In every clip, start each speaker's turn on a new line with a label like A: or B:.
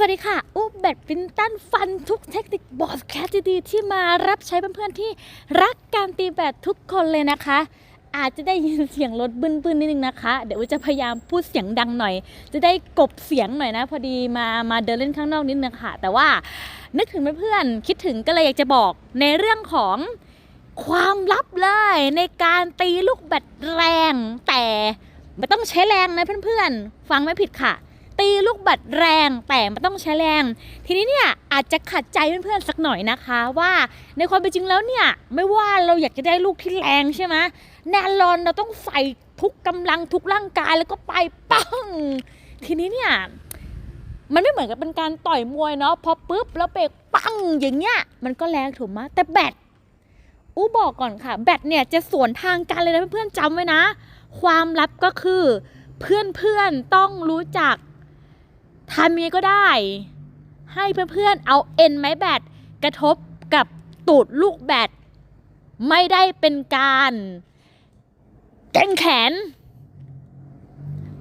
A: สวัสดีค่ะ อุบแบดมินตันฟันทุกเทคนิคบอสแคสดีๆที่มารับใช้เพื่อนๆที่รักการตีแบดทุกคนเลยนะคะ อาจจะได้ยินเสียงรถบึ้นๆนิดนึงนะคะ เดี๋ยวอุ๊บจะพยายามพูดเสียงดังหน่อย จะได้กบเสียงหน่อยนะ พอดีมามาเดินเล่นข้างนอกนิดนึงค่ะ แต่ว่านึกถึงเพื่อนๆคิดถึงก็เลยอยากจะบอกในเรื่องของความลับเลยในการตีลูกแบดแรง แต่ไม่ต้องใช้แรงนะเพื่อนๆ ฟังไม่ผิดค่ะ ตีลูกบัตรแรงแต่ไม่ต้องใช้แรง ทีนี้เนี่ยอาจจะขัดใจเพื่อนๆสักหน่อยนะคะว่าในความเป็นจริงแล้วเนี่ยไม่ว่าเราอยากจะได้ลูกที่แรงใช่ไหมแน่นอนเราต้องใส่ทุกกำลังทุกร่างกายแล้วก็ไปปังทีนี้เนี่ยมันไม่เหมือนกับเป็นการต่อยมวยเนาะพอปุ๊บแล้วเบรกปังอย่างเงี้ยมันก็แรงถูกไหมแต่แบตอู้บอกก่อนค่ะ แบตเนี่ยจะสวนทางกันเลยนะเพื่อนๆจำไว้นะ ความลับก็คือ เพื่อนๆต้องรู้จัก ทำยังไงก็ได้ ให้เพื่อนๆ เอาเอ็นไม้แบตกระทบกับตูดลูกแบตไม่ได้เป็นการเก่งแขน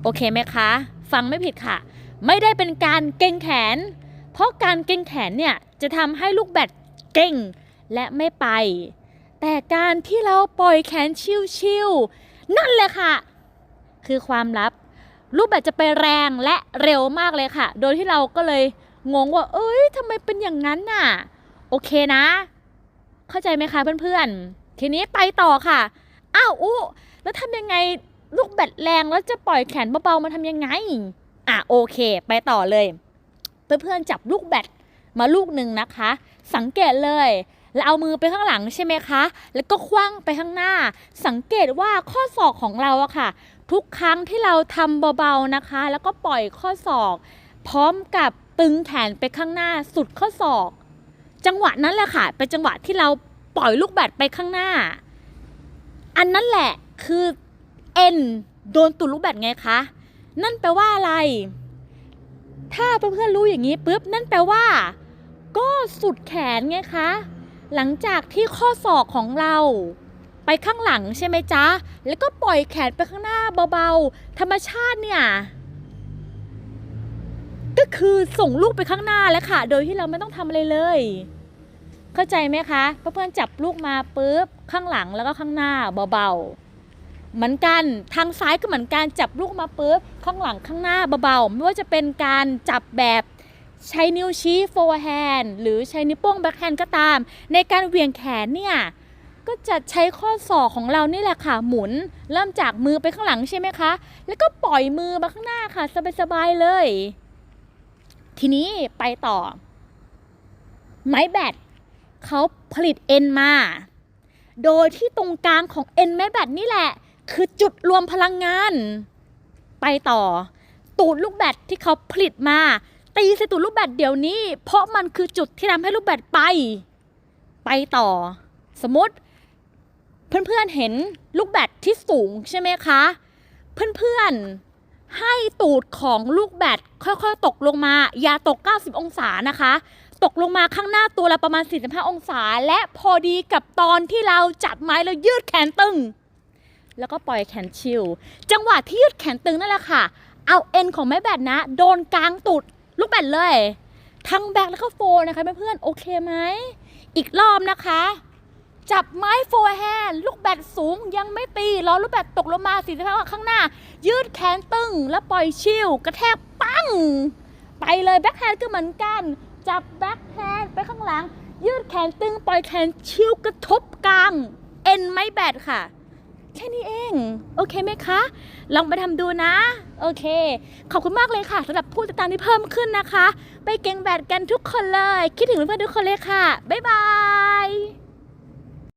A: โอเคไหมคะ ฟังไม่ผิดค่ะ ไม่ได้เป็นการเก่งแขน เพราะการเก่งแขนเนี่ยจะทำให้ลูกแบตเก่งและไม่ไป แต่การที่เราปล่อยแขนชิวๆนั่นแหละค่ะ คือความลับ รูปแบบจะไปแรงและเร็วมากเลยค่ะ โดยที่เราก็เลยงงว่า เอ้ยทำไมเป็นอย่างนั้นน่ะ โอเคนะ เข้าใจไหมคะเพื่อนๆ ทีนี้ไปต่อค่ะ อ้าวอู้แล้วทำยังไงลูกแบตแรงแล้วจะปล่อยแขนเบาๆมันทำยังไง อะโอเค ไปต่อเลย เพื่อนๆจับลูกแบตมาลูกหนึ่งนะคะ สังเกตเลย แล้วเอามือไปข้างหลังใช่ไหมคะ แล้วก็คว้างไปข้างหน้า สังเกตว่าข้อศอกของเราอะค่ะ ทุกครั้งที่เราทำเบาๆนะคะ แล้วก็ปล่อยข้อศอก พร้อมกับตึงแขนไปข้างหน้าสุดข้อศอก จังหวะนั้นแหละค่ะ เป็นจังหวะที่เราปล่อยลูกแบตไปข้างหน้า อันนั้นแหละคือเอ็นโดนตุดลูกแบตไงคะ นั่นแปลว่าอะไร ถ้าเพื่อนๆรู้อย่างนี้ปุ๊บ นั่นแปลว่า ก็สุดแขนไงคะ หลังจากที่ข้อศอกของเรา ไปข้างหลังใช่ไหมจ๊ะ แล้วก็ปล่อยแขนไปข้างหน้าเบาๆ ธรรมชาติเนี่ย ก็คือส่งลูกไปข้างหน้าแล้วค่ะ โดยที่เราไม่ต้องทำอะไรเลย เข้าใจไหมคะ เพื่อนๆจับลูกมาปุ๊บข้างหลังแล้วก็ข้างหน้าเบาๆ เหมือนกันทางซ้ายก็เหมือนการจับลูกมาปุ๊บข้างหลังข้างหน้าเบาๆ ไม่ว่าจะเป็นการจับแบบ ใช้นิ้วชี้โฟร์แฮนด์หรือใช้นิ้วโป้งแบ็คแฮนด์ก็ตาม ในการเหวี่ยงแขนเนี่ยก็จะใช้ข้อศอกของเรานี่แหละค่ะ หมุน เริ่มจากมือไปข้างหลังใช่ไหมคะ แล้วก็ปล่อยมือมาข้างหน้าค่ะ สบายๆเลย ทีนี้ไปต่อ ไม้แบตเขาผลิตเอ็นมา โดยที่ตรงกลางของเอ็นไม้แบตนี่แหละ คือจุดรวมพลังงาน ไปต่อ ตูดลูกแบตที่เขาผลิตมา ตีใส่ตูดลูกแบตเดี๋ยวนี้ เพราะมันคือจุดที่ทำให้ลูกแบตไป ไปต่อ สมมติ เพื่อนๆเห็นลูกแบตที่สูงใช่ไหมคะ เพื่อนๆให้ตูดของลูกแบตค่อยๆ ตกลงมา อย่าตก 90 องศานะคะ ตกลงมาข้างหน้าตัวเราประมาณ 45 องศา และพอดีกับตอนที่เราจับไม้แล้วยืดแขนตึง แล้วก็ปล่อยแขนชิลจังหวะที่ยืดแขนตึงนั่นแหละค่ะเอาเอ็นของไม้แบตนะ โดนกลางตูด ลูกแบตเลย ทั้งแบ็คแล้วก็โฟนะคะเพื่อนๆโอเคไหมอีกรอบนะคะ จับไม้โฟร์แฮนด์ลูกแบตสูงยังไม่ตีรอลูกแบตตกลงมาสี่สิบห้าข้างหน้า ยืดแขนตึงแล้วปล่อยชิลกระแทกปังไปเลยแบ็คแฮนด์ก็เหมือนกัน จับแบ็คแฮนด์ไปข้างหลัง ยืดแขนตึงปล่อยแขนชิลกระทบกลางเอ็นไม้แบตค่ะ แค่นี้เอง โอเคไหมคะ ลองไปทำดูนะ โอเค ขอบคุณมากเลยค่ะสำหรับผู้ติดตามที่เพิ่มขึ้นนะคะ ไปเก่งแบดกันทุกคนเลย คิดถึงเพื่อนๆทุกคนเลยค่ะ บ๊ายบาย